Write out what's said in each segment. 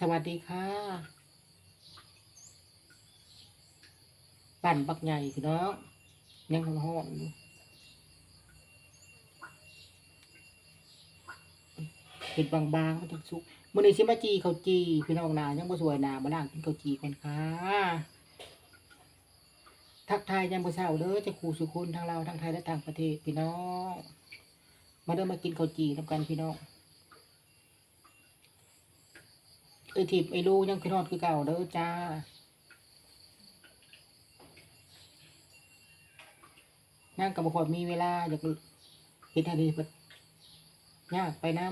สวัสดีค่ะปั่นบักใหญ่พี่น้องยังหอมๆอยู่เห็ดบางๆมันจะสุกมื่อนี้ชิมาจีเขาจีพี่น้องนายังบ่สวยนามาล่างกินเขาจีก่อนค่ะทักทายยังบ่เศร้าเด้อเจะครูสุคนทางเราทางไทยและต่างประเทศพี่น้องมาเด้อมากินเข้าจีนำกันพี่น้อง เอทิพไอ้ลูยังคือนอนคือเก่าเด้อจ้านั่งกับบุคคมีเวลาอยากเฮ็ดให้ดีเบิดยากไปนํ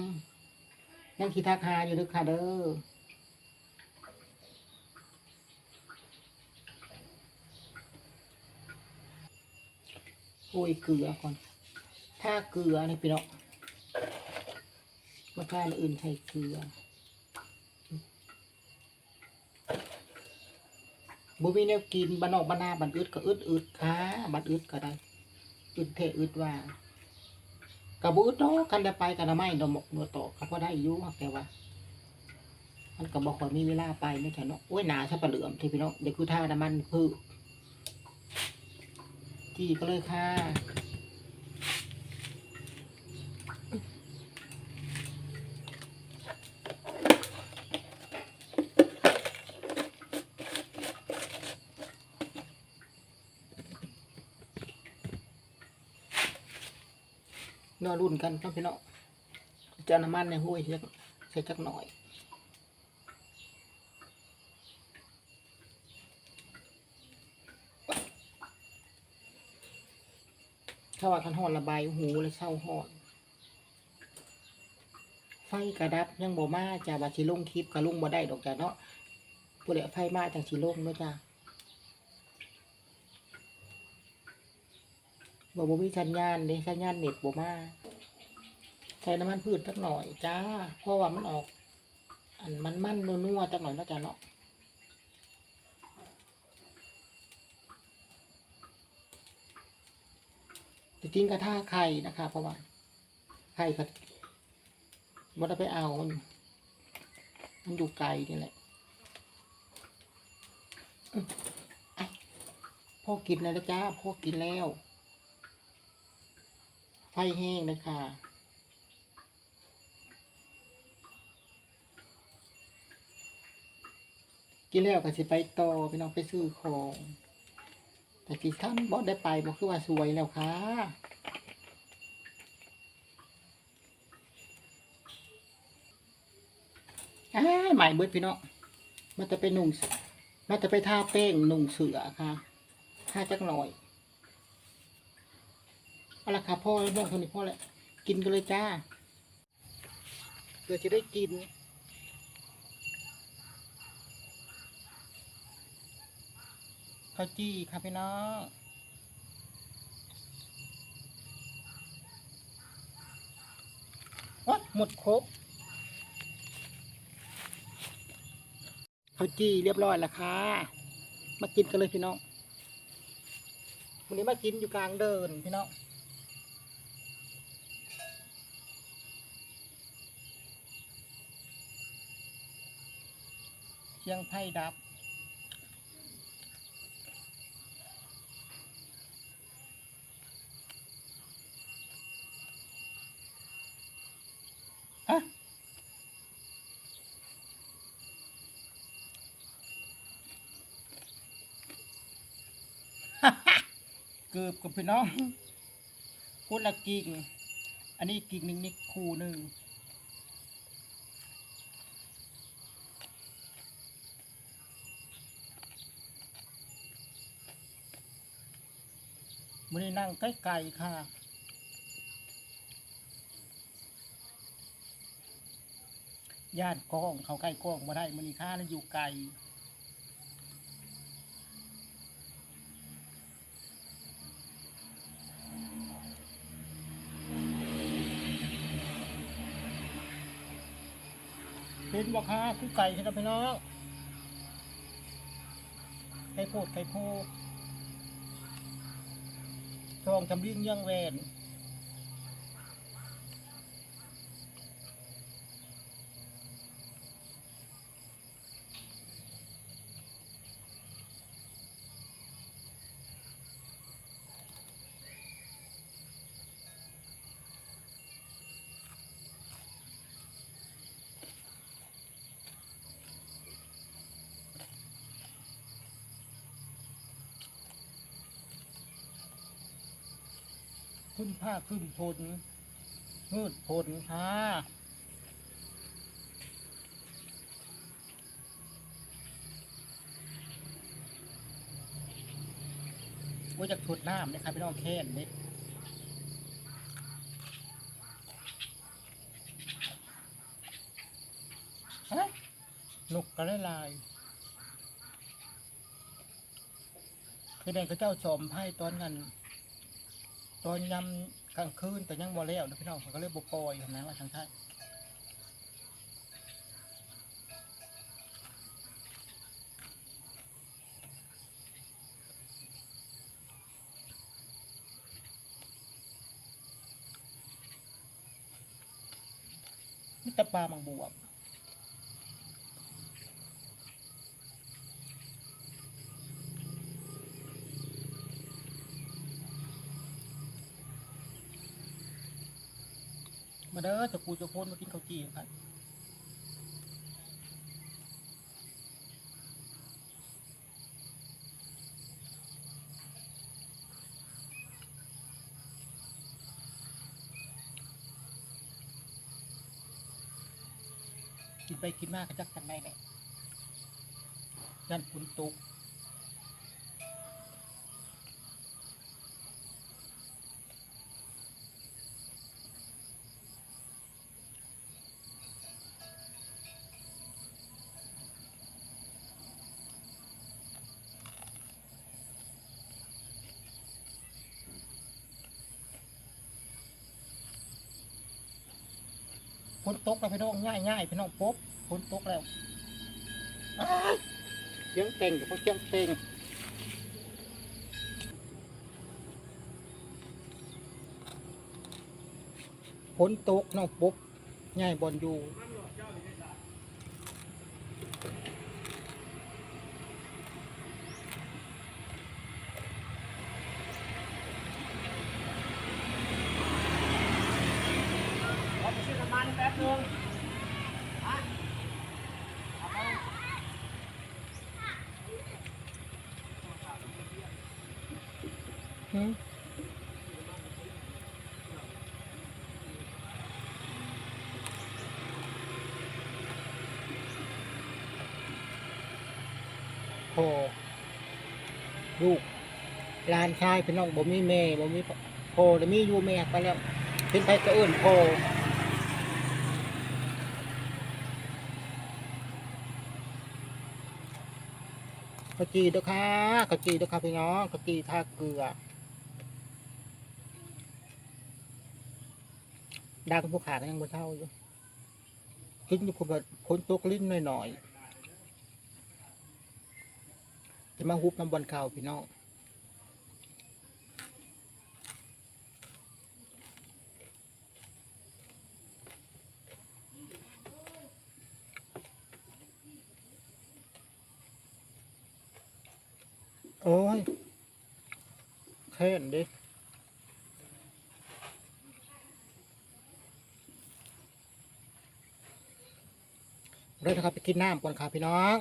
ยังคิดทักหาอยู่ด้อค่ะเด้อโอ้ยเกลือก่อน ถ้าเกลือนี่พี่น้องมาทานอื่นใส่เกลือ บ่มีแนวกินบ้านนอกบ้านนาบ้านอึดก็อึดอึดค่ะบ้านอึดก็ได้อึดเทอึดว่ากับ่อึดเนาะกันได้ไปกันได้ไม่ดอกหมกดอกตอกก็ได้อยู่แต่ว่า มันก็บ่ค่อมีเวลาไปไม่ใช่เนาะโอ้ยหนาซะปะเหลือมที่พี่น้องเดี๋ยวคือท่าน้ำมันพือที่ก็เลยค่ะ นอรุ่นกันครับพี่น้องจะน้ำมันในห้วยใส่จักใส่จักหน่อยถ้าว่าคันหอนระบายหูแล้วเศร้าหอนไฟกระดับยังบ่มาจ้าว่าสิลงคลิปกระลุงบ่ได้ดอกจ้าเนาะผู้ใดไฟมาจังสิลงเนาะจ้า บ่บ่มีสัญญาณเด้สัญญาณเน็ตบ่มาใส่น้ำมันพืชสักหน่อยจ้าเพราะว่ามันออก อันมันมันนัวๆจักหน่อยนะจ้าเนาะจริงกระท่าไข่นะคะเพราะว่าไข่ก็มันได้ไปเอา มันมันอยู่ไกลนี่แหละพ่อกินแล้วจ้าพ่อกินแล้ว ไฟแห้งเลยค่ะกินแล้วก็สิไปต่อพี่น้องไปซื้อของ แต่ที่ท่านบอสได้ไปบอกคือว่าสวยแล้วค่ะอ้าหมายเบิดพี่น้องมันจะไปหนุ่งมันจะไปทาแป้งหนุ่งเสือค่ะทาจักหน่อย เอาละค่ะพ่อเรื่องคนนี้พ่อแหละกินกันเลยจ้าเพื่อจะได้กินข้าวจี้ค่ะพี่น้องโอ๊ยหมดครบข้าวจี้เรียบร้อยแล้วค่ะ มากินกันเลยพี่น้องวันนี้มากินอยู่กลางเดินพี่น้อง เชียงไพ่ดับ ฮะ เกือบกับพี่น้องพูดละกิ่ง อันนี้กิ่งหนึ่งนี่คู่หนึ่ง มันนี้นั่งใกล้ๆค่ะย่านกล้องเขาใกล้กล้องมาได้มันนี่ค่าแล้วอยู่ไกลเห็นบอกค่ะคือไก่ใช่ไหมพี่น้องไก่โพดไก่โพด ทองทำเรื่องเยื่องแวน ขึ้นผ้าขึ้นพลมืดพลค่ะว่าจะถุดน้ำนะครับพี่น้องแค้นเด็กฮะนกกระลายคือแดงเขาเจ้าชมให้ตอนนั้น ตอนยำกลางคืนแต่ยังบ่แล้วนะพี่น้องเขาก็เลยบ่ปล่อยเห็นไหมว่าทางท่านมิตรปลามังบวบ มาเด้อจะกูจะโคนมากินข้าวจี่กันกินไปกินมากก็จักกันได้แหละยันฝนตก ฝนตกแล้วพี่น้องง่ายง่ายๆพี่น้องปุ๊บฝนตกแล้วอ้าเสียงเต่งกับพวกเจียงเต่งฝนตกน้องปุ๊บง่ายบอลอยู่ ขอไปซื้อน้ำมันแป๊บนึง หืมโอ้ลูกหลานชายเป็นน้องบ่มีแม่บ่มีพ่อแต่มีอยู่แม่ไปแล้วเป็นไปก็เอื่นพ่อขาวจีด้อค่ะขาวจีด้อค่ะพี่น้องขาวจีท่าเกลือ ดังผู้ขาก็ยังบ่เท่าอยู่กินอยู่คนแบบพ้นตกลิ้นหน่อยๆจะมาฮุบน้ำบอลข่าพี่น้องโอ้ยแค่นด็ เริ่มนะครับไปกินน้ำก่อนครับพี่น้อง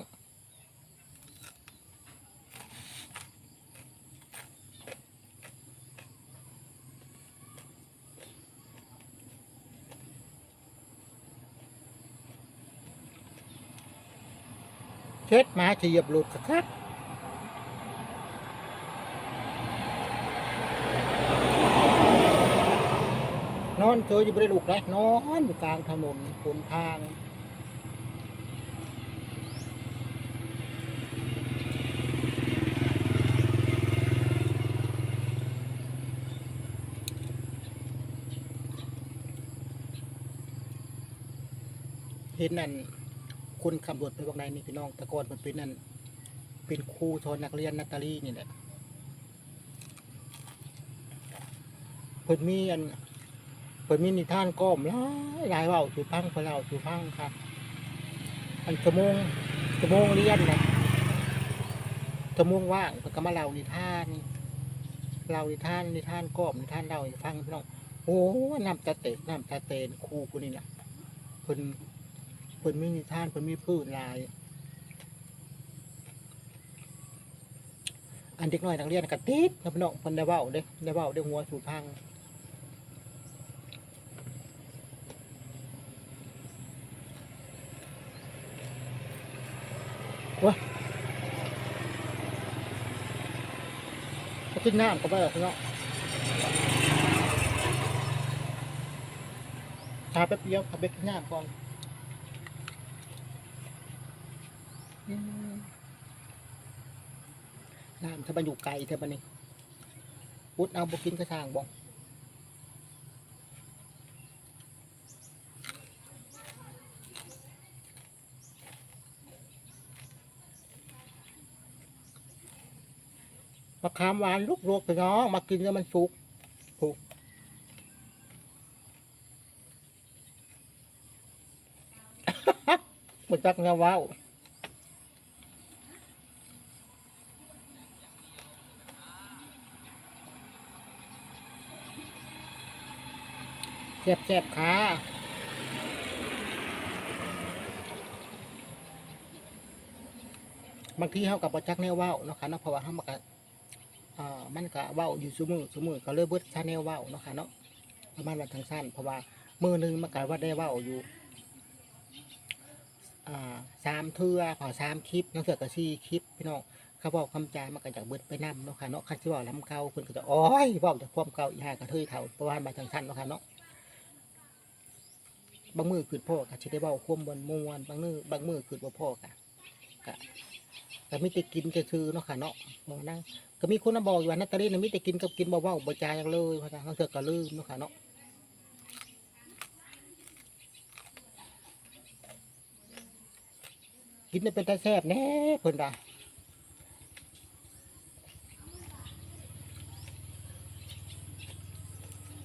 เช็ดมาจะเหยียบหลุดครับนอนเจออยู่บริลูกเลยนอนอยู่กลางถนนบนทาง เห็นนั่นคนขับรถไปบางใดนี่พี่น้องแต่ก่อนมันเป็นนั่นเป็นครูสอนนักเรียนนักตาลีนี่แหละเพิ่นมีอันเพิ่นมีนิทานก้อมหลายหลายเว่าสู่พังเพิ่นเล่าสู่พังครับอันชั่วโมงชั่วโมงเรียนนะชั่วโมงว่างเพิ่นก็มาเล่านิทานเล่านิทานนิทานก้อมนิทานเล่าให้ฟังพี่น้องโอ้น้ำตาเตะน้ำตาเตนครูคนนี้นะเพิ่น เพิ่นมีท่านเพิ่นมีพืชหลาย อันเด็กน้อยนักเรียนกระติดนะพี่น้องเพนได้ว้าเด็กได้ว้าได้หัวสู่พังว้าขึ้นน้ำก็ไปแล้วพี่น้อทาแป๊บเดียวขับเบรกหน้าก่อน น้ำถ้ามันอยู่ไกลเท่านี้พุดเอาบกินกระช่างบองมะขามหวานลูกโลกไปน้องมากินแล้วมันสุกถูกมันจักเงาว้าว แซ่บแซ่บๆค่ะบางทีเขากับประจักแนวว้าวเนาะค่ะเนาะเพราะว่าเขามากะอ่ามันกะเว้าวอยู่ซุมือซุมือก็เลยเบิดชาแนวว้าเนาะค่ะเนาะประมาณวันทางสั้นเพราะว่ามือหนึงมันกะว่าได้ว้าวอยู่สามเทือขอสามคลิปนักเสือกกสี่คลิปพี่น้องเขาบอกคำจามันก็จากเบิดไปนํเนาะค่ะเนาะคันที่ว่าลำเก่าเพิ่นก็จะโอ้ยบอกจากความเก่าอีห่ากระเทยเท่าประมาณมาจังทันเนาะค่ะเนาะ บางมือคือพ่อก็สิได้เว้าความบนมวนบางมือบางมือคือบ่พ่อกะกะก็มีแต่กินจะซื้อเนาะค่ะเนาะบ่นั่งก็มีคนมาบอกอยู่ว่านัตตาลีน่ะมีแต่กินกับกินบ่เว้าบ่จาหยังเลยเพราะฉะนั้นกเสือกก็ลืมเนาะค่ะเนาะกินได้เป็นตาแซ่บแน่เพิ่นว่า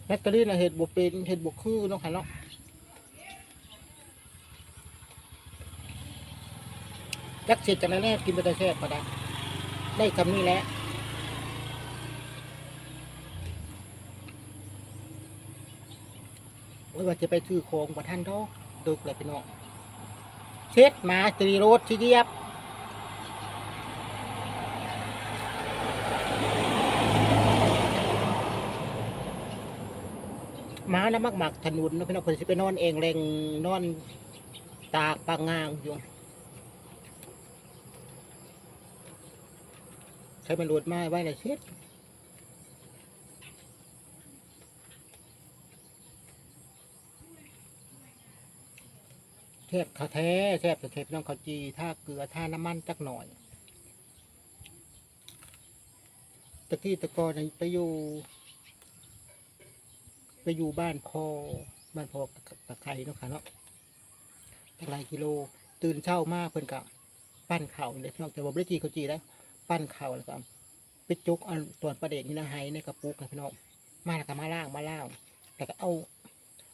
แบตตอรี่น่ะเห็ดบ่เป็นเห็ดบ่คือเนาะค่ะเนาะ จักเสร็จจากนั้นแน่กินเป็นตาแซ่บก็ได้ได้คำนี้แหละโอ้ยว่าจะไปซื้อของบ่ทันดอกดึกเลยพี่น้องเช็ดมาตรีโรดทีเดียบมาแล้วมักหมักถนนนะพี่น้องเพิ่นสิไปนอนเองแรงนอนตากปางงางอยู่ ใช้มันโรดไม้ไว้เลยเช็ดแทบขาแท้แทบจะเทพี่น้องขาจีท่าเกลือท่าน้ำมันจักหน่อยตะกี้ตะกอนไปอยู่ไปอยู่บ้านพ่อบ้านพ่อตะไคร้เนาะค่ะเนาะตั้งหลายกิโล ตื่นเช้ามากเพิ่นกับปั้นเข่าวเลยพี่น้องแต่ว่าไม่ได้จีเขาจีแล้ว ปั้นเข่าแล้วก็ไปจุกเอาตัวประเด็นนี่นะไฮในกระปุกนะพี่น้องมาแล้วก็มาล่างมาล่างแล้วก็เอา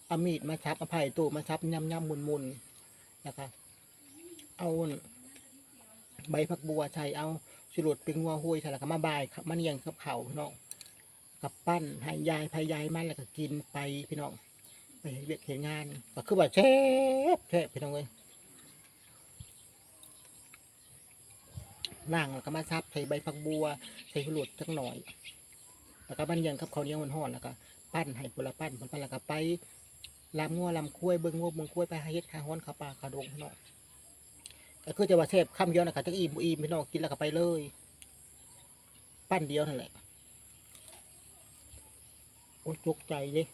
เอามีดมาชับเอาไผ่ตู้มาชับย่ำย่ำมุนมุนๆแล้วก็เอาใบผักบัวใส่เอาสิรุดเป็นงัวห้วยใส่แล้วก็มาบายมาเนียงกับเข่าพี่น้องกับปั้นให้ยายพายายมันแล้วก็กินไปพี่น้องไปเวียกเห็นงานก็คือว่าเชฟเชฟพี่น้องเลย ล่างแล้วก็มาซับใส่ใบผักบัว ใส่หลุดจักหน่อย แล้วก็บันยังกับเขาเหนียวมันห่อนแล้วก็ปั้นให้ปุระปั้นผลปั้นแล้วก็ไปลำงัวลำคุ้ยเบิ้งงัวเบิ้งคุ้ยไปหาเฮ็ดหาฮ้อนขาปลาขาดงพี่น้องก็คือจะว่าเชฟคำเดียวนะครับจะอิ่มอิ่มพี่น้องกินแล้วก็ไปเลย ปั้นเดียวนั่นแหละโอ้ยตกใจเลย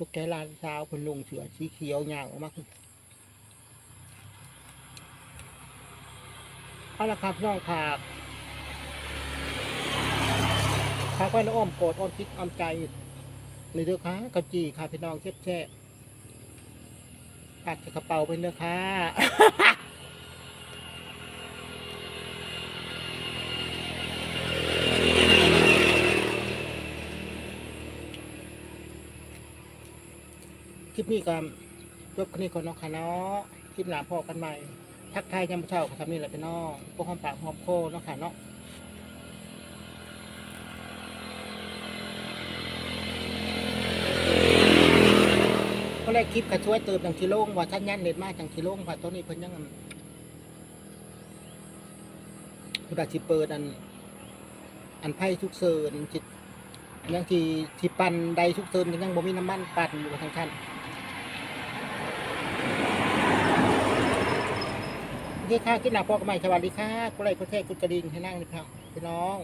ตกใจลานเช้าคนลงเสือสีเขียวยางออกมาคือ เอาละครับน้องผากผากไว้แล้วอ้อมกอดอ้อมคิดอ้อมใจนี่เด้อค่ะกะจีค่ะพี่น้องเช็บแช่ปักใส่กระเป๋าไปเด้อค่ะคลิปนี้ก็จบคลิปนี้ก่อนเนาะค่ะเนาะคลิปหน้าพอกันใหม่ ทักทายยามเช้าก็ทำนี่แหละพี่น้องพวกหอมปากหอมโคเนาะค่ะเนาะก็แรกคลิปก็ช่วยเติมจังทีโล่งว่าท่านยันเน็ตมากจังทีโล่งว่าตัวนี้เพิ่นยังคุณอาจิเปิดอัน อันไพ่ทุกเซินจิตยังที่ที่ปั่นใดทุกเซินยังบ่มีน้ำมันปั่นอยู่ทางท่าน ค่ะกินหนักพอกันใหม่สวัสดีค่ะกุไลกุเทศกุกระดิ่งให้นั่งนะครับพี่น้อง